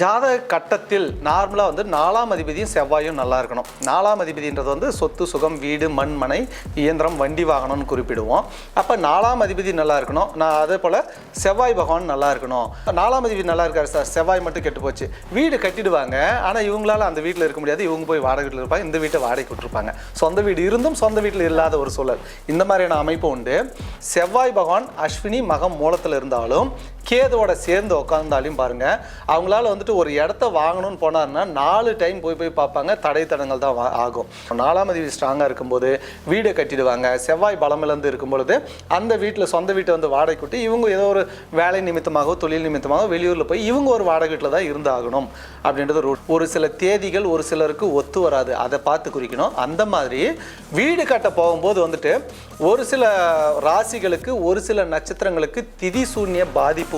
ஜாதக கட்டத்தில் நார்மலாக வந்து நாலாம் அதிபதியும் செவ்வாயும் நல்லா இருக்கணும். நாலாம் அதிபதின்றது வந்து சொத்து சுகம் வீடு மண் மனை இயந்திரம் வண்டி வாகனம்னு குறிப்பிடுவோம். அப்போ நாலாம் அதிபதி நல்லா இருக்கணும். நான் அதே போல் செவ்வாய் பகவான் நல்லா இருக்கணும். நாலாம் அதிபதி நல்லா இருக்காரு சார். செவ்வாய் மட்டும் கெட்டு போச்சு. வீடு கட்டிடுவாங்க. ஆனால் இவங்களால அந்த வீட்டில் இருக்க முடியாது. இவங்க போய் வாடகை வீட்டில் இருப்பாங்க. இந்த வீட்டை வாடகை விட்டுருப்பாங்க. சொந்த வீடு இருந்தும் சொந்த வீட்டில் இல்லாத ஒரு சூழல். இந்த மாதிரியான அமைப்பு உண்டு. செவ்வாய் பகவான் அஸ்வினி மகம் மூலத்தில் இருந்தாலும் கேதோட சேர்ந்து உட்காந்தாலையும் பாருங்க அவங்களால வந்துட்டு ஒரு இடத்த வாங்கணும்னு போனாருன்னா நாலு டைம் போய் போய் பார்ப்பாங்க தடை தடங்கள் தான் ஆகும். நாலாம் அதிபதி ஸ்ட்ராங்காக இருக்கும்போது வீடை கட்டிடுவாங்க செவ்வாய் பலமிழந்து இருக்கும் பொழுது அந்த வீட்டில் சொந்த வீட்டை வந்து வாடகை விட்டு இவங்க ஏதோ ஒரு வேலை நிமித்தமாகவோ தொழில் நிமித்தமாகவோ வெளியூரில் போய் இவங்க ஒரு வாடகை வீட்டில் தான் இருந்தாகணும் அப்படின்றது ரூட் ஒரு சில தேதிகள் ஒரு சிலருக்கு ஒத்து வராது. அதை பார்த்து குறிக்கணும். அந்த மாதிரி வீடு கட்ட போகும்போது வந்துட்டு ஒரு சில ராசிகளுக்கு ஒரு சில நட்சத்திரங்களுக்கு திதி சூன்ய பாதிப்பு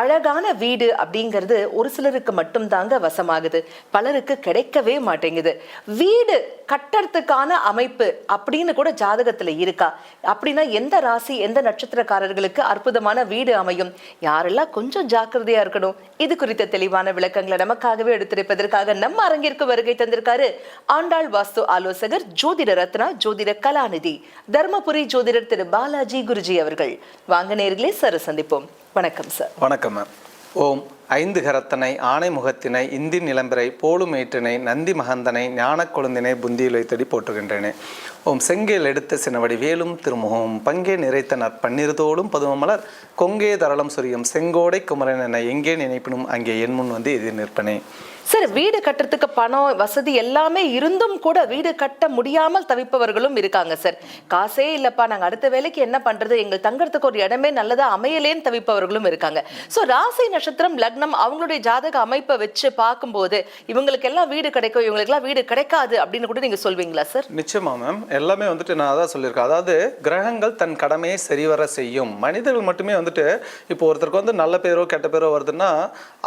அழகான வீடு அப்படிங்கிறது ஒரு சிலருக்கு மட்டும் தாங்க வசமாகுது. பலருக்கு கிடைக்கவே மாட்டேங்குது. வீடு கட்டறதுக்கான அமைப்பு அப்படின்னு கூட ஜாதகத்துல இருக்கா? அப்படின்னா எந்த ராசி எந்த நட்சத்திரக்காரர்களுக்கு அற்புதமான வீடு அமையும்? யாரெல்லாம் கொஞ்சம் ஜாக்கிரதையா இருக்கணும்? இது குறித்த தெளிவான விளக்கங்களை நமக்காகவே எடுத்திருப்பதற்காக நம்ம அரங்கிற்கு வருகை தந்திருக்காரு ஆண்டாள் வாஸ்து ஆலோசகர் ஜோதிட ரத்னா ஜோதிட கலாநிதி தர்மபுரி ஜோதிடர் திரு பாலாஜி குருஜி அவர்கள். வாங்க நேர்களே சரி சந்திப்போம். வணக்கம் சார் வணக்கம் மேம் ஓம். ஐந்து கரத்தனை ஆணை முகத்தினை இந்தி நிலம்பரை போலுமேற்றினை நந்தி மகந்தனை ஞான கொழுந்தினை புந்தியில் வைத்தடி போற்றுகின்றேனே. ஓம் செங்கேல் எடுத்த சினவடி வேலும் திருமுகம் பங்கே நிறைத்த நற்பன்னிருதோடும் பதுமமலர் கொங்கே தரளம் சொரியும் செங்கோடை குமரன் என எங்கே நினைப்பினும் அங்கே என் முன் வந்து எதிர் நிற்பனே. சார் வீடு கட்டுறதுக்கு பணம் வசதி எல்லாமே இருந்தும் கூட வீடு கட்ட முடியாமல் தவிப்பவர்களும் இருக்காங்க சார். காசே இல்லப்பா நாங்கள் அடுத்த வேலைக்கு என்ன பண்றது? எங்கள் தங்கறதுக்கு ஒரு இடமே நல்லதா அமையலேன்னு தவிப்பவர்களும் இருக்காங்க. ஸோ ராசி நட்சத்திரம் லக்னம் அவங்களுடைய ஜாதக அமைப்பை வச்சு பார்க்கும்போது இவங்களுக்கு எல்லாம் வீடு கிடைக்கும் இவங்களுக்கெல்லாம் வீடு கிடைக்காது அப்படின்னு கூட நீங்க சொல்வீங்களா சார்? நிச்சயமா மேம் எல்லாமே வந்துட்டு நான் அதான் சொல்லியிருக்கேன். அதாவது கிரகங்கள் தன் கடமையை சரிவர செய்யும். மனிதர்கள் மட்டுமே வந்துட்டு இப்போ ஒருத்தருக்கு வந்து நல்ல பேரோ கெட்ட பேரோ வருதுன்னா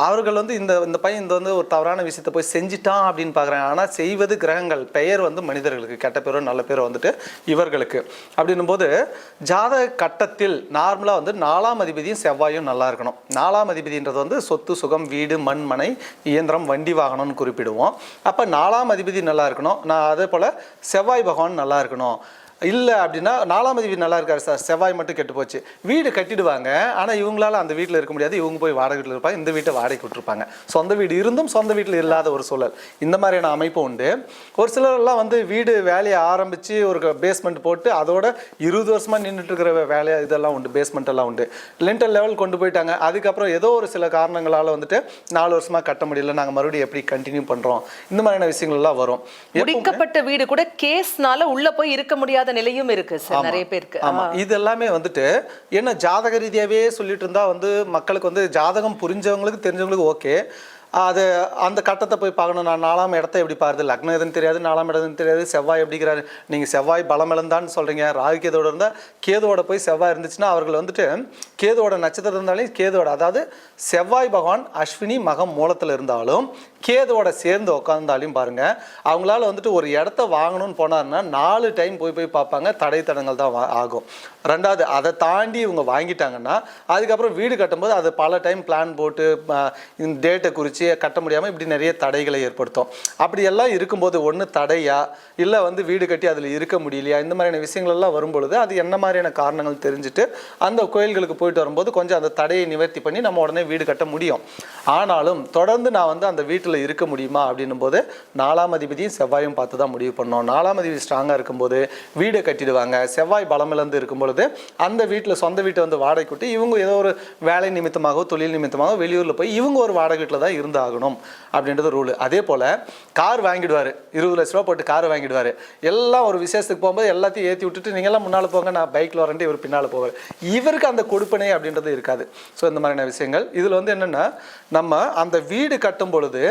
அவர்கள் வந்து இந்த இந்த பையன் இந்த வந்து ஒரு தவறான விஷயத்தை போய் செஞ்சிட்டான் அப்படின்னு பார்க்குறாங்க. ஆனால் செய்வது கிரகங்கள். பெயர் வந்து மனிதர்களுக்கு கெட்ட பேரோ நல்ல பேரோ வந்துட்டு இவர்களுக்கு. அப்படின்னும் போது ஜாதக கட்டத்தில் நார்மலாக வந்து நாலாம் அதிபதியும் செவ்வாயும் நல்லா இருக்கணும். நாலாம் அதிபதின்றது வந்து சொத்து சொத்து சுகம் வீடு மண் மனை இயந்திரம் வண்டி வாகனம்னு குறிப்பிடுவோம். அப்போ நாலாம் அதிபதி நல்லா இருக்கணும். நான் அதே போல் செவ்வாய் பகவான் நல்லா இருக்கணும். இல்லை அப்படின்னா நாலாம் வீடு நல்லா இருக்காரு சார். செவ்வாய் மட்டும் கெட்டு போச்சு. வீடு கட்டிடுவாங்க. ஆனால் இவங்களால அந்த வீட்டில் இருக்க முடியாது. இவங்க போய் வாடகை வீட்டில் இருப்பாங்க. இந்த வீட்டை வாடகை விட்டுருப்பாங்க. சொந்த வீடு இருந்தும் சொந்த வீட்டில் இல்லாத ஒரு சூழல். இந்த மாதிரியான அமைப்பு உண்டு. ஒரு சிலர்லாம் வந்து வீடு வேலையை ஆரம்பித்து ஒரு பேஸ்மெண்ட் போட்டு அதோட இருபது வருஷமாக நின்றுட்டு இருக்கிற இதெல்லாம் உண்டு. பேஸ்மெண்ட் எல்லாம் உண்டு. லிண்டல் லெவல் கொண்டு போயிட்டாங்க. அதுக்கப்புறம் ஏதோ ஒரு சில காரணங்களால் வந்துட்டு நாலு வருஷமாக கட்ட முடியல. நாங்கள் மறுபடியும் எப்படி கண்டினியூ பண்ணுறோம் இந்த மாதிரியான விஷயங்கள்லாம் வரும். முடிக்கப்பட்ட வீடு கூட கேஸ்னால உள்ளே போய் இருக்க முடியாது நிலையும் இருக்கு சார் நிறைய பேருக்கு. ஆமா. இது எல்லாமே வந்துட்டு என்ன ஜாதக ரீதியாவே சொல்லிட்டு இருந்தா வந்து மக்களுக்கு வந்து ஜாதகம் புரிஞ்சவங்களுக்கு தெரிஞ்சவங்களுக்கு ஓகே. அது அந்த கட்டத்தை போய் பார்க்கணும். நான் நாலாம் இடத்த எப்படி பாருது லக்னம் எதுன்னு தெரியாது நாலாம் இடம் தெரியாது செவ்வாய் எப்படிங்கிறாரு. நீங்கள் செவ்வாய் பலம் இழந்தான்னு சொல்கிறீங்க ராகு கேதோட இருந்தால் கேதுவோட போய் செவ்வாய் இருந்துச்சுன்னா அவர்கள் வந்துட்டு கேதுவோட நட்சத்திரம் இருந்தாலும் கேதுவோட அதாவது செவ்வாய் பகவான் அஸ்வினி மகம் மூலத்தில் இருந்தாலும் கேதுவோட சேர்ந்து உட்காந்தாலையும் பாருங்க அவங்களால வந்துட்டு ஒரு இடத்த வாங்கணும்னு போனாருன்னா நாலு டைம் போய் போய் பார்ப்பாங்க தடை தடங்கள் தான் ஆகும். ரெண்டாவது அதை தாண்டி இவங்க வாங்கிட்டாங்கன்னா அதுக்கப்புறம் வீடு கட்டும்போது அது பல டைம் பிளான் போட்டு இந்த டேட்டை குறித்து கட்ட முடியாமல் இப்படி நிறைய தடைகளை ஏற்படுத்தும். அப்படியெல்லாம் இருக்கும்போது ஒன்று தடையா? இல்லை வந்து வீடு கட்டி அதில் இருக்க முடியலையா? இந்த மாதிரியான விஷயங்கள்லாம் வரும்பொழுது அது என்ன மாதிரியான காரணங்கள் தெரிஞ்சுட்டு அந்த கோயில்களுக்கு போயிட்டு வரும்போது கொஞ்சம் அந்த தடையை நிவர்த்தி பண்ணி நம்ம உடனே வீடு கட்ட முடியும். ஆனாலும் தொடர்ந்து நான் வந்து அந்த வீட்டு வீட்டில் இருக்க முடியுமா அப்படின்னும் போது நாலாம் அதிபதியும் செவ்வாயும் பார்த்து தான் முடிவு பண்ணோம். நாலாம் அதிபதி ஸ்ட்ராங்காக இருக்கும்போது வீடை கட்டிடுவாங்க. செவ்வாய் பலமிழந்து இருக்கும் பொழுது அந்த வீட்டில் சொந்த வீட்டை வந்து வாடகை விட்டு இவங்க ஏதோ ஒரு வேலை நிமித்தமாகவோ தொழில் நிமித்தமாகவோ வெளியூரில் போய் இவங்க ஒரு வாடகை வீட்டில் தான் இருந்தாகணும் அப்படின்றது ரூல் அதே போல் கார் வாங்கிடுவார். இருபது லட்ச ரூபா போட்டு கார் வாங்கிடுவார். எல்லாம் ஒரு விசேஷத்துக்கு போகும்போது எல்லாத்தையும் ஏற்றி விட்டுட்டு நீங்களாம் முன்னால் போங்க நான் பைக்கில் வரேன்ட்டு இவர் பின்னால் போவார். இவருக்கு அந்த கொடுப்பனை அப்படின்றது இருக்காது. ஸோ இந்த மாதிரியான விஷயங்கள். இதில் வந்து என்னென்னா நம்ம அந்த வீடு கட்டும் பொழுது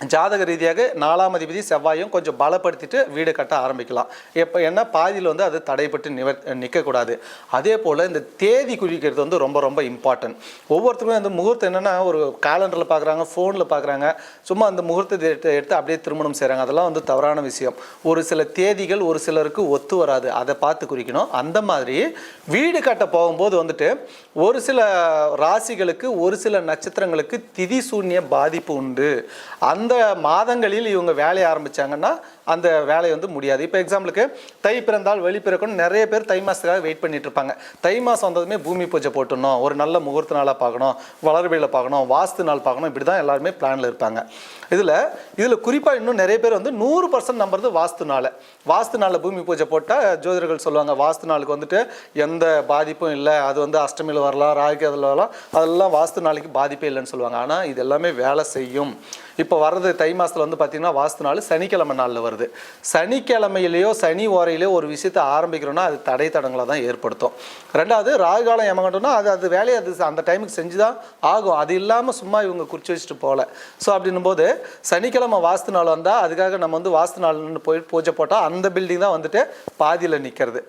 ஜாதக ரீதியாக நாலாம் அதிபதி செவ்வாயும் கொஞ்சம் பலப்படுத்திட்டு வீடு கட்ட ஆரம்பிக்கலாம். எப்போ என்ன? பாதியில் வந்து அது தடைப்பட்டு நிவர் நிற்கக்கூடாது அதே போல் இந்த தேதி குறிக்கிறது வந்து ரொம்ப ரொம்ப இம்பார்ட்டன்ட் ஒவ்வொருத்தருக்கும் அந்த முகூர்த்தம் என்னென்னா ஒரு காலண்டரில் பார்க்குறாங்க ஃபோனில் பார்க்குறாங்க சும்மா அந்த முகூர்த்தத்தை எடுத்து எடுத்து அப்படியே திருமணம் செய்கிறாங்க அதெல்லாம் வந்து தவறான விஷயம். ஒரு சில தேதிகள் ஒரு சிலருக்கு ஒத்து வராது. அதை பார்த்து குறிக்கணும். அந்த மாதிரி வீடு கட்ட போகும்போது வந்துட்டு ஒரு சில ராசிகளுக்கு ஒரு சில நட்சத்திரங்களுக்கு திதி சூன்ய பாதிப்பு உண்டு. அந்த மாதங்களில் இவங்க வேலையை ஆரம்பிச்சாங்கன்னா அந்த வேலை வந்து முடியாது. இப்போ எக்ஸாம்பிளுக்கு தை பிறந்தால் வெளி பிறக்கணும் நிறைய பேர் தை மாதத்துக்காக வெயிட் பண்ணிட்டு இருப்பாங்க. தை மாதம் வந்ததுமே பூமி பூஜை போட்டுடணும். ஒரு நல்ல முகூர்த்த நாளாக பார்க்கணும். வளர்வியில் பார்க்கணும். வாஸ்து நாள் பார்க்கணும். இப்படி தான் எல்லாருமே பிளானில் இருப்பாங்க. இதில் இதில் குறிப்பாக இன்னும் நிறைய பேர் வந்து நூறு பர்சன்ட் நம்புறது வாஸ்து நாளை. வாஸ்து நாளில் பூமி பூஜை போட்டால் ஜோதிடர்கள் சொல்லுவாங்க வாஸ்து நாளுக்கு வந்துட்டு எந்த பாதிப்பும் இல்லை. அது வந்து அஷ்டமியில் வரலாம் ராகு அதில் வரலாம். அதெல்லாம் வாஸ்து நாளைக்கு பாதிப்பே இல்லைன்னு சொல்லுவாங்க. ஆனால் இது எல்லாமே வேலை செய்யும். இப்போ வர்றது தை மாதத்தில் வந்து பார்த்திங்கன்னா வாஸ்து நாள் சனிக்கிழமை நாளில் வருது. சனிக்கிழமையிலேயோ சனி ஓரையிலேயோ ஒரு விஷயத்தை ஆரம்பிக்கிறோன்னா அது தடை தடங்களை தான் ஏற்படுத்தும். ரெண்டாவது ராகுகாலம் ஏமாங்கட்டோம்னா அது அது வேலையை அது அந்த டைமுக்கு செஞ்சு தான் ஆகும். அது இல்லாமல் சும்மா இவங்க குறித்து வச்சுட்டு போகல. ஸோ அப்படின்னும்போது சனிக்கிழமை வாஸ்து நாள் வந்தால் அதுக்காக நம்ம வந்து வாஸ்து நாள்னு போய் பூஜை போட்டால் அந்த பில்டிங் தான் வந்துட்டு பாதியில் நிற்கிறது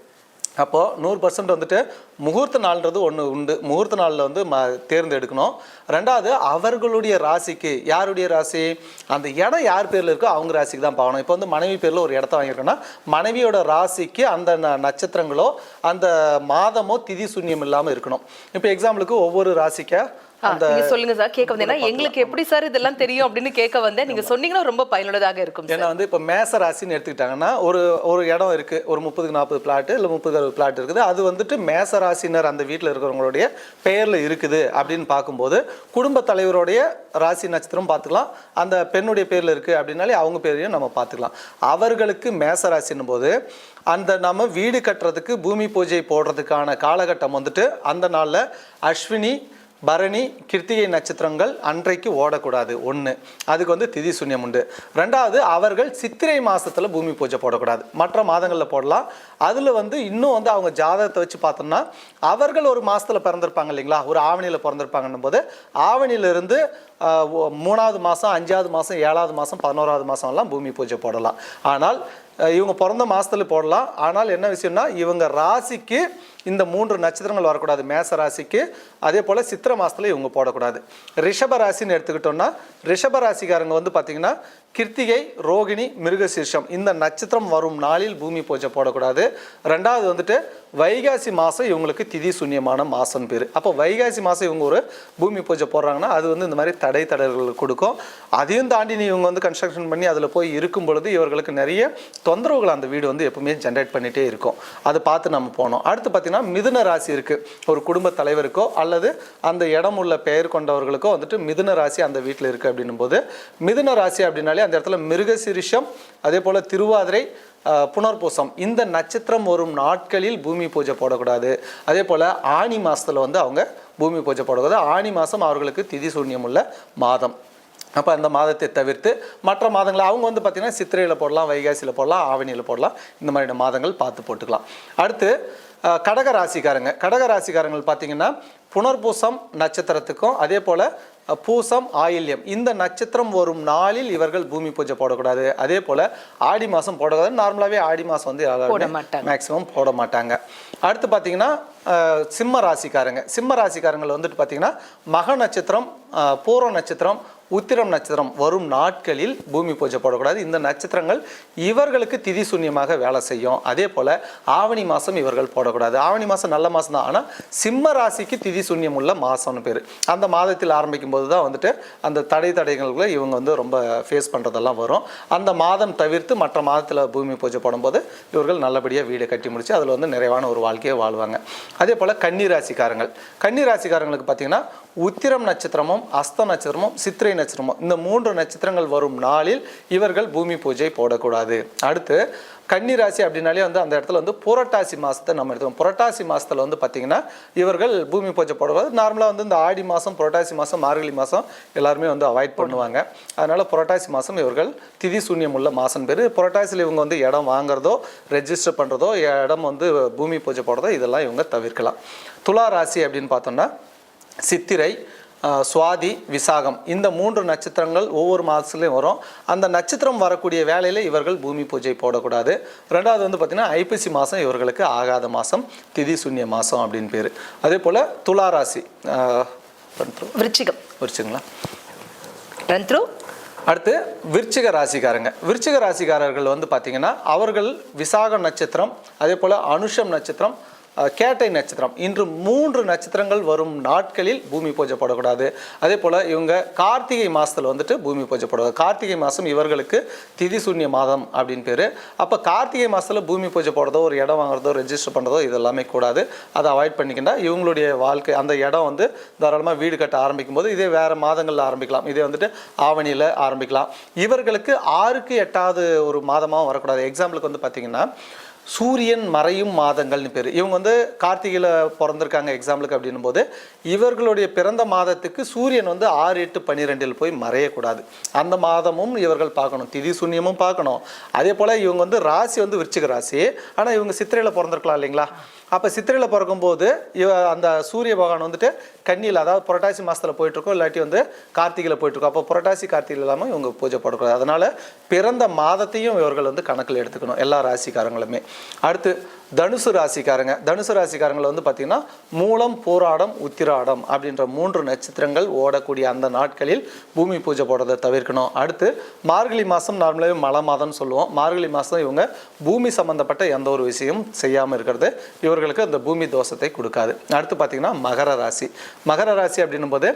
அப்போது நூறு பர்சன்ட் வந்துட்டு முகூர்த்த நாள்ன்றது ஒன்று உண்டு. முகூர்த்த நாளில் வந்து ம தேர்ந்தெடுக்கணும். ரெண்டாவது அவர்களுடைய ராசிக்கு யாருடைய ராசி? அந்த இடம் யார் பேரில் இருக்கோ அவங்க ராசிக்கு தான் பார்க்கணும் இப்போ வந்து மனைவி பேரில் ஒரு இடத்த வாங்கியிருக்கோன்னா மனைவியோட ராசிக்கு அந்த ந- நட்சத்திரங்களோ அந்த மாதமோ திதி சூன்யம் இல்லாமல் இருக்கணும். இப்போ எக்ஸாம்பிளுக்கு ஒவ்வொரு ராசிக்கு நீங்க சொல்லுங்க சார். கேட்க வந்தேன்னா எங்களுக்கு எப்படி சார் இதெல்லாம் தெரியும் அப்படின்னு கேட்க வந்தேன். நீங்க சொன்னீங்கன்னா ரொம்ப பயனுள்ளதாக இருக்கும் ஏன்னா வந்து இப்போ மேச ராசின்னு எடுத்துக்கிட்டாங்கன்னா ஒரு ஒரு இடம் இருக்குது ஒரு முப்பதுக்கு நாற்பது பிளாட்டு இல்லை முப்பது அறுபது பிளாட் இருக்குது. அது வந்துட்டு மேச ராசினர் அந்த வீட்டில் இருக்கிறவங்களுடைய பெயரில் இருக்குது அப்படின்னு பார்க்கும்போது குடும்ப தலைவருடைய ராசி நட்சத்திரம் பார்த்துக்கலாம். அந்த பெண்ணுடைய பேரில் இருக்குது அப்படின்னாலே அவங்க பேரையும் நம்ம பார்த்துக்கலாம். அவர்களுக்கு மேச ராசின்னும் போது அந்த நம்ம வீடு கட்டுறதுக்கு பூமி பூஜை போடுறதுக்கான காலகட்டம் வந்துட்டு அந்த நாளில் அஸ்வினி பரணி கிருத்திகை நட்சத்திரங்கள் அன்றைக்கு ஓடக்கூடாது. ஒன்று அதுக்கு வந்து திதி சூன்யம் உண்டு. ரெண்டாவது அவர்கள் சித்திரை மாதத்தில் பூமி பூஜை போடக்கூடாது. மற்ற மாதங்களில் போடலாம். அதில் வந்து இன்னும் வந்து அவங்க ஜாதகத்தை வச்சு பார்த்தோம்னா அவர்கள் ஒரு மாதத்தில் பிறந்திருப்பாங்க இல்லைங்களா? ஒரு ஆவணியில் பிறந்திருப்பாங்கன்னும் போது ஆவணியிலிருந்து மூணாவது மாதம் அஞ்சாவது மாதம் ஏழாவது மாதம் பதினோராவது மாதம்லாம் பூமி பூஜை போடலாம். ஆனால் இவங்க பிறந்த மாதத்தில் போடலாம். ஆனால் என்ன விஷயம்னா இவங்க ராசிக்கு இந்த மூன்று நட்சத்திரங்கள் வரக்கூடாது. மேச ராசிக்கு அதே போல் சித்திர மாதத்தில் இவங்க போடக்கூடாது. ரிஷப ராசின்னு எடுத்துக்கிட்டோம்னா ரிஷப ராசிக்காரங்க வந்து பார்த்திங்கன்னா கிருத்திகை ரோகிணி மிருகசீர்ஷம் இந்த நட்சத்திரம் வரும் நாளில் பூமி பூஜை போடக்கூடாது. ரெண்டாவது வந்துட்டு வைகாசி மாதம் இவங்களுக்கு திதி சூன்யமான மாதம் பேர். அப்போ வைகாசி மாதம் இவங்க ஒரு பூமி பூஜை போடுறாங்கன்னா அது வந்து இந்த மாதிரி தடை தடல்கள் கொடுக்கும். அதையும் தாண்டி நீ இவங்க வந்து கன்ஸ்ட்ரக்ஷன் பண்ணி அதில் போய் இருக்கும் பொழுது இவர்களுக்கு நிறைய தொந்தரவுகள் அந்த வீடு வந்து எப்பவுமே ஜென்ரேட் பண்ணிகிட்டே இருக்கும். அதை பார்த்து நம்ம போனோம் அடுத்து பார்த்திங்கன்னா மிதுன ராசி இருக்குது ஒரு குடும்ப தலைவருக்கோ அல்லது அந்த இடம் உள்ள பெயர் கொண்டவர்களுக்கோ வந்துட்டு மிதுன ராசி அந்த வீட்டில் இருக்குது அப்படின்னும் போது மிதுன ராசி அப்படின்னாலே அந்த இடத்துல மிருகசிரிஷம் அதே போல் திருவாதிரை புனர்பூசம். இந்த நட்சத்திரம் வரும் நாட்களில் பூமி பூஜை போடக்கூடாது. அதே போல் ஆனி மாதத்தில் வந்து அவங்க பூமி பூஜை போடக்கூடாது. ஆனி மாதம் அவர்களுக்கு திதி சூன்யம் உள்ள மாதம். அப்போ அந்த மாதத்தை தவிர்த்து மற்ற மாதங்களை அவங்க வந்து பார்த்திங்கன்னா சித்திரையில் போடலாம் வைகாசியில் போடலாம் ஆவணியில் போடலாம். இந்த மாதிரியான மாதங்கள் பார்த்து போட்டுக்கலாம். அடுத்து கடக ராசிக்காரங்க கடக ராசிக்காரங்கள் பார்த்தீங்கன்னா புனர்பூசம் நட்சத்திரத்துக்கும் அதே போல் பூசம் ஆயில்யம். இந்த நட்சத்திரம் வரும் நாளில் இவர்கள் பூமி பூஜை போடக்கூடாது. அதே போல் ஆடி மாதம் போடக்கூடாது. நார்மலாகவே ஆடி மாதம் வந்து. மேக்ஸிமம் போட மாட்டாங்க. அடுத்து பார்த்தீங்கன்னா சிம்ம ராசிக்காரங்க. சிம்ம ராசிக்காரங்கள் வந்துட்டு பார்த்தீங்கன்னா மக நட்சத்திரம் அஹ், பூர நட்சத்திரம் உத்திரம் நட்சத்திரம் வரும் நாட்களில் பூமி பூஜை போடக்கூடாது. இந்த நட்சத்திரங்கள் இவர்களுக்கு திதி சூன்யமாக வேலை செய்யும். அதே போல் ஆவணி மாதம் இவர்கள் போடக்கூடாது. ஆவணி மாதம் நல்ல மாதம் தான். ஆனால் சிம்ம ராசிக்கு திதி சூன்யம் உள்ள மாதம்னு பேர். அந்த மாதத்தில் ஆரம்பிக்கும் போது தான் வந்துட்டு அந்த தடை தடைகளுக்குள்ள இவங்க வந்து ரொம்ப ஃபேஸ் பண்ணுறதெல்லாம் வரும். அந்த மாதம் தவிர்த்து மற்ற மாதத்தில் பூமி பூஜை போடும்போது இவர்கள் நல்லபடியாக வீடு கட்டி முடிச்சு அதில் வந்து நிறைவான ஒரு வாழ்க்கையை வாழ்வாங்க. அதே போல் கன்னி ராசிக்காரங்கள் கன்னி ராசிக்காரங்களுக்கு பார்த்தீங்கன்னா உத்திரம் நட்சத்திரமும் அஸ்த நட்சத்திரமும் சித்திரை நட்சத்திரமும் இந்த மூன்று நட்சத்திரங்கள் வரும் நாளில் இவர்கள் பூமி பூஜை போடக்கூடாது. அடுத்து கன்னிராசி அப்படின்னாலே வந்து அந்த இடத்துல வந்து புரட்டாசி மாதத்தை நம்ம எடுத்துக்கோம். புரட்டாசி மாதத்தில் வந்து பார்த்திங்கன்னா இவர்கள் பூமி பூஜை போடுவது நார்மலாக வந்து இந்த ஆடி மாதம் புரட்டாசி மாதம் மார்கழி மாதம் எல்லாருமே வந்து அவாய்ட் பண்ணுவாங்க. அதனால் புரட்டாசி மாதம் இவர்கள் திதி சூன்யம் உள்ள மாதம் பேர். புரட்டாசியில் இவங்க வந்து இடம் வாங்குறதோ ரெஜிஸ்டர் பண்ணுறதோ இடம் வந்து பூமி பூஜை போடுறதோ இதெல்லாம் இவங்க தவிர்க்கலாம். துலா ராசி அப்படின்னு பார்த்தோம்னா சித்திரை சுவாதி விசாகம். இந்த மூன்று நட்சத்திரங்கள் ஒவ்வொரு மாதத்துலேயும் வரும். அந்த நட்சத்திரம் வரக்கூடிய வேலையில் இவர்கள் பூமி பூஜை போடக்கூடாது. ரெண்டாவது வந்து பார்த்திங்கன்னா ஐப்பசி மாதம் இவர்களுக்கு ஆகாத மாதம் திதி சூன்ய மாதம் அப்படின்னு பேர். அதே போல் துலா ராசி ஆஹ், run through. விருச்சிகம். குறிச்சுங்களா ரன் த்ரூ அடுத்து விருச்சிக ராசிக்காரங்க. விருச்சிக ராசிக்காரர்கள் வந்து பார்த்தீங்கன்னா அவர்கள் விசாக நட்சத்திரம் அதே போல் அனுஷம் நட்சத்திரம் கேட்டை நட்சத்திரம். இன்று மூன்று நட்சத்திரங்கள் வரும் நாட்களில் பூமி பூஜை போடக்கூடாது அதே போல் இவங்க கார்த்திகை மாதத்தில் வந்துட்டு பூமி பூஜை போடுவாங்க கார்த்திகை மாதம் இவர்களுக்கு திதி சூன்ய மாதம் அப்படின்னு பேர். அப்போ கார்த்திகை மாதத்தில் பூமி பூஜை போடுறதோ ஒரு இடம் வாங்குறதோ ரெஜிஸ்டர் பண்ணுறதோ இது எல்லாமே கூடாது. அதை அவாய்ட் பண்ணிக்கிட்டா இவங்களுடைய வாழ்க்கை அந்த இடம் வந்து தாராளமாக வீடு கட்ட ஆரம்பிக்கும் போது இதே வேறு மாதங்களில் ஆரம்பிக்கலாம். இதே வந்துட்டு ஆவணியில் ஆரம்பிக்கலாம். இவர்களுக்கு ஆறுக்கு எட்டாவது ஒரு மாதமாகவும் வரக்கூடாது. எக்ஸாம்பிளுக்கு வந்து பார்த்திங்கன்னா சூரியன் மறையும் மாதங்கள்னு பேர். இவங்க வந்து கார்த்திகையில் பிறந்திருக்காங்க எக்ஸாம்பிளுக்கு அப்படின்னும் போது இவர்களுடைய பிறந்த மாதத்துக்கு சூரியன் வந்து ஆறு எட்டு பன்னிரெண்டில் போய் மறையக்கூடாது. அந்த மாதமும் இவர்கள் பார்க்கணும். திதி சூன்யமும் பார்க்கணும். அதே போல் இவங்க வந்து ராசி வந்து விருச்சிக ராசி. ஆனால் இவங்க சித்திரையில் பிறந்திருக்கலாம் இல்லைங்களா? அப்போ சித்திரையில் பிறக்கும்போது அந்த சூரிய பகவான் வந்துட்டு கன்னியில் அதாவது புரட்டாசி மாதத்தில் போயிட்டுருக்கோம் இல்லாட்டி வந்து கார்த்திகையில் போயிட்டுருக்கோம். அப்போ புரட்டாசி கார்த்திகை இல்லாமல் இவங்க பூஜை போடக்கூடாது. அதனால் பிறந்த மாதத்தையும் இவர்கள் வந்து கணக்கில் எடுத்துக்கணும் எல்லா ராசிக்காரங்களுமே. அடுத்து தனுசு ராசிக்காரங்க. தனுசு ராசிக்காரங்களை வந்து பார்த்திங்கன்னா மூலம் போராடம் உத்திராடம் அப்படின்ற மூன்று நட்சத்திரங்கள் ஓடக்கூடிய அந்த நாட்களில் பூமி பூஜை போடுறதை தவிர்க்கணும். அடுத்து மார்கழி மாதம் நார்மலாகவே மழை மாதம்னு சொல்லுவோம். மார்கழி மாதம் இவங்க பூமி சம்மந்தப்பட்ட எந்த ஒரு விஷயம் செய்யாமல் இருக்கிறது. இவர்களுக்கு அந்த பூமி தோஷத்தை கொடுக்காது. அடுத்து பார்த்திங்கன்னா மகர ராசி. மகர ராசி அப்படின்னும் போது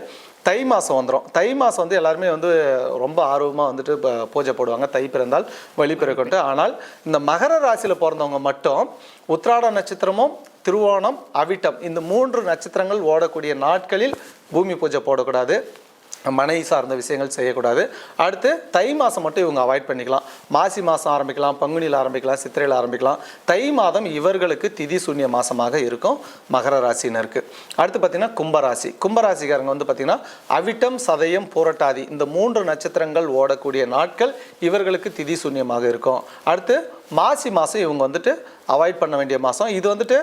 தை மாதம் வந்துடும் தை மாதம் வந்து எல்லாருமே வந்து ரொம்ப ஆர்வமாக வந்துட்டு இப்போ பூஜை போடுவாங்க. தை பிறந்தால் வழி ஆனால் இந்த மகர ராசியில் பிறந்தவங்க மட்டும் உத்ராட நட்சத்திரமும் திருவோணம் அவிட்டம் இந்த மூன்று நட்சத்திரங்கள் ஓடக்கூடிய நாட்களில் பூமி பூஜை போடக்கூடாது. மனை சார்ந்த விஷயங்கள் செய்யக்கூடாது. அடுத்து தை மாதம் மட்டும் இவங்க அவாய்ட் பண்ணிக்கலாம். மாசி மாதம் ஆரம்பிக்கலாம் பங்குனியில் ஆரம்பிக்கலாம் சித்திரையில் ஆரம்பிக்கலாம். தை மாதம் இவர்களுக்கு திதி சூன்ய மாதமாக இருக்கும் மகர ராசினருக்கு அடுத்து பார்த்திங்கன்னா கும்பராசி. கும்பராசிக்காரங்க வந்து பார்த்திங்கன்னா அவிட்டம் சதயம் புரட்டாதி இந்த மூன்று நட்சத்திரங்கள் ஓடக்கூடிய நாட்கள் இவர்களுக்கு திதி சூன்யமாக இருக்கும். அடுத்து மாசி மாதம் இவங்க வந்துட்டு அவாய்ட் பண்ண வேண்டிய மாதம் இது வந்துட்டு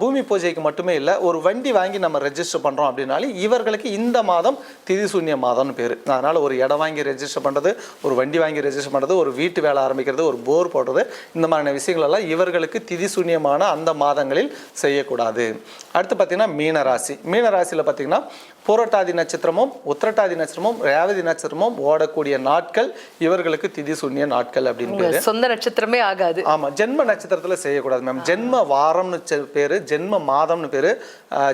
பூமி பூஜைக்கு மட்டுமே இல்லை ஒரு வண்டி வாங்கி நம்ம ரெஜிஸ்டர் பண்ணுறோம் அப்படின்னாலே இவர்களுக்கு இந்த மாதம் திதி சூன்ய மாதம்னு பேர். அதனால் ஒரு இடம் வாங்கி ரெஜிஸ்டர் பண்ணுறது ஒரு வண்டி வாங்கி ரெஜிஸ்டர் பண்ணுறது ஒரு வீட்டு வேலை ஆரம்பிக்கிறது ஒரு போர் போடுறது இந்த மாதிரியான விஷயங்களெல்லாம் இவர்களுக்கு திதி சூன்யமான அந்த மாதங்களில் செய்யக்கூடாது. அடுத்து பார்த்திங்கன்னா மீனராசி. மீனராசியில் பார்த்திங்கன்னா புரட்டாதி நட்சத்திரமும் உத்திரட்டாதி நட்சத்திரமும் ரேவதி நட்சத்திரமும் ஓடக்கூடிய நாட்கள் இவர்களுக்கு திதி சூன்ய நாட்கள் அப்படின்னு சொந்த நட்சத்திரமே ஆகாது. ஆமா ஜென்ம நட்சத்திரத்துல செய்யக்கூடாது மேம் ஜென்ம வாரம்னு பேரு ஜென்ம மாதம்னு பேரு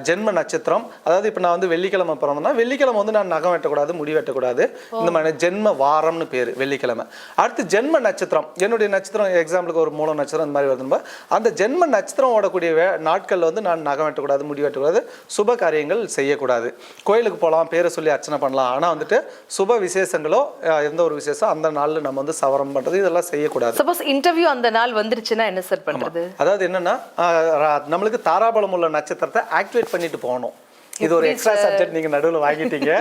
ஜென்ம நட்சத்திரம். அதாவது இப்போ நான் வந்து வெள்ளிக்கிழமை பிறந்தேன்னா வெள்ளிக்கிழமை வந்து நான் நகம் வெட்டக்கூடாது முடி வெட்டக்கூடாது. இந்த மாதிரி ஜென்ம வாரம்னு பேரு வெள்ளிக்கிழமை. அடுத்து ஜென்ம நட்சத்திரம். என்னுடைய நட்சத்திரம் எக்ஸாம்பிளுக்கு ஒரு மூலம் நட்சத்திரம் இந்த மாதிரி வருதுன்பா அந்த ஜென்ம நட்சத்திரம் ஓடக்கூடிய நாட்களில் வந்து நான் நகம் வெட்டக்கூடாது முடி வெட்டக்கூடாது சுப காரியங்கள் செய்யக்கூடாது. கோயிலுக்கு போகலாம் பேரை சொல்லி அர்ச்சனை பண்ணலாம். ஆனால் வந்துட்டு சுப விசேஷங்களோ எந்த ஒரு விசேஷம் அந்த நாளில் நம்ம வந்து சவரம் பண்ணுறது இதெல்லாம் செய்யக்கூடாது. சப்போஸ் இன்டர்வியூ அந்த நாள் வந்துருச்சுன்னா என்ன சார் பண்றது? அதாவது என்னன்னா நம்மளுக்கு தாராபலம் உள்ள நட்சத்திரத்தை ஆக்டிவேட் பண்ணிட்டு போகணும். இது ஒரு எக்ஸ்ட்ரா சப்ஜெக்ட் நீங்க நடுவில் வாங்கிட்டீங்க.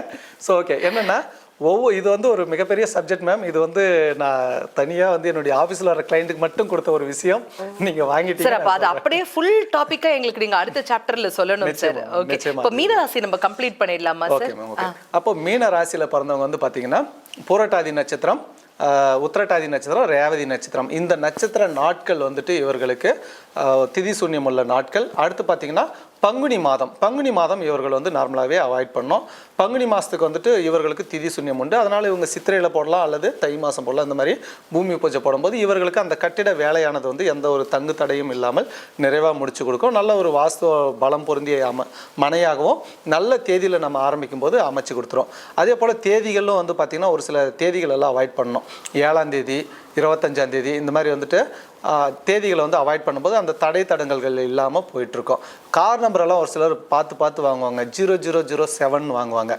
ஸோ ஓகே என்னன்னா ஒவ்வொரு இது வந்து ஒரு மிகப்பெரிய சப்ஜெக்ட் மேம் இது வந்து நான் தனியா வந்து என்னுடைய ஆஃபீஸில் வர கிளைண்ட்டுக்கு மட்டும் கொடுத்த ஒரு விஷயம். நீங்க சார் வாங்கிட்டீங்க அப்ப அது அப்படியே ஃபுல் டாபிக்கா எங்களுக்கு நீங்க அடுத்த சாப்டர்ல சொல்லணும் சார். ஓகே. இப்ப மீனராசி நம்ம கம்ப்ளீட் பண்ணிடலாமா ஓகே சார் மேம் ஓகே அப்போ மீன ராசியில பிறந்தவங்க வந்து பாத்தீங்கன்னா பூரட்டாதி நட்சத்திரம் ஆஹ், உத்திரட்டாதி நட்சத்திரம் ரேவதி நட்சத்திரம். இந்த நட்சத்திர நாட்கள் வந்துட்டு இவர்களுக்கு திதி சூன்யம் உள்ள நாட்கள். அடுத்து பார்த்தீங்கன்னா பங்குனி மாதம். பங்குனி மாதம் இவர்கள் வந்து நார்மலாகவே அவாய்ட் பண்ணோம். பங்குனி மாதத்துக்கு வந்துட்டு இவர்களுக்கு திதி சூன்யம் உண்டு. அதனால் இவங்க சித்திரையில் போடலாம் அல்லது தை மாதம் போடலாம். இந்த மாதிரி பூமி பூஜை போடும்போது இவர்களுக்கு அந்த கட்டிட வேலையானது வந்து எந்த ஒரு தங்கு தடையும் இல்லாமல் நிறைவாக முடிச்சு கொடுக்கும். நல்ல ஒரு வாஸ்து பலம் பொருந்திய அம மனையாகவும் நல்ல தேதியில் நம்ம ஆரம்பிக்கும் போது அமைச்சு கொடுத்துரும். அதே போல் தேதிகளும் வந்து பார்த்திங்கன்னா ஒரு சில தேதிகள் எல்லாம் அவாய்ட் பண்ணணும். ஏழாம் தேதி இருபத்தஞ்சாம் தேதி இந்த மாதிரி வந்துட்டு தேதிகளை வந்து அவாய்ட் பண்ணும்போது அந்த தடை தடங்கல்கள் இல்லாமல் போயிட்டுருக்கோம் கார் நம்பரெல்லாம் ஒரு சிலர் பார்த்து பார்த்து வாங்குவாங்க. ஜீரோ ஜீரோ ஜீரோ செவன் வாங்குவாங்க.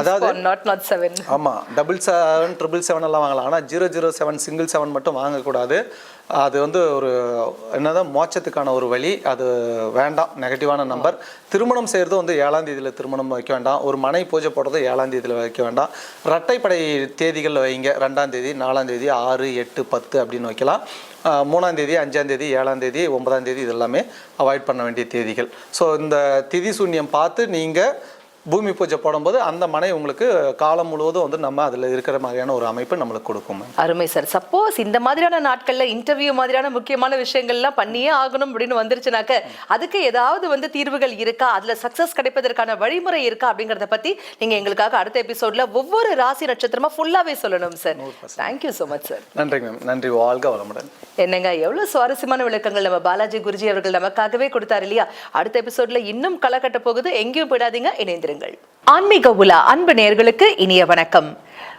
அதாவது நாட் நாட் செவன் ஆமாம் டபுள் செவன் ட்ரிபிள் செவன் எல்லாம் வாங்கலாம். ஆனால் zero zero seven single seven மட்டும் வாங்கக்கூடாது. அது வந்து ஒரு என்னதான் மோட்சத்துக்கான ஒரு வழி. அது வேண்டாம் நெகட்டிவான நம்பர் திருமணம் செய்கிறது வந்து ஏழாம் தேதியில் திருமணம் வைக்க வேண்டாம். ஒரு மனை பூஜை போடுறது ஏழாம் தேதியில் வைக்க வேண்டாம். இரட்டைப்படை தேதிகள் வைங்க. ரெண்டாம் தேதி நாலாம் தேதி ஆறு எட்டு பத்து அப்படின்னு வைக்கலாம். மூணாம் தேதி அஞ்சாம் தேதி ஏழாம் தேதி ஒன்பதாம் தேதி இது எல்லாமே அவாய்ட் பண்ண வேண்டிய தேதிகள். ஸோ இந்த திதி சூன்யம் பார்த்து நீங்கள் பூமி பூஜை போடும்போது அந்த மனை உங்களுக்கு காலம் முழுவதும் வந்து நம்ம அதில் இருக்கிற மாதிரியான ஒரு அமைப்பு நம்மளுக்கு கொடுக்கும். அருமை சார். சப்போஸ் இந்த மாதிரியான நாட்கள்ல இன்டர்வியூ மாதிரியான முக்கியமான விஷயங்கள்லாம் பண்ணியே ஆகணும் அப்படின்னு வந்துருச்சுனாக்க அதுக்கு ஏதாவது வந்து தீர்வுகள் இருக்கா? அதுல சக்சஸ் கிடைப்பதற்கான வழிமுறை இருக்கா அப்படிங்கறத பத்தி நீங்க எங்களுக்காக அடுத்த எபிசோட்ல ஒவ்வொரு ராசி நட்சத்திரமா ஃபுல்லாவே சொல்லணும் sir thank you so much sir நன்றி மேம் நன்றி. வாழ்க வளமுடன். என்னங்க எவ்வளவு சுவாரஸ்யமான விளக்கங்கள் நம்ம பாலாஜி குருஜி அவர்கள் நமக்காகவே கொடுத்தாரு இல்லையா? அடுத்த எபிசோட்ல இன்னும் களை கட்ட போகுது. எங்கேயும் போயிடாதீங்க. பாருங்கள் ஆன்மீக உலா அன்பு நேயர்களுக்கு இனிய வணக்கம்.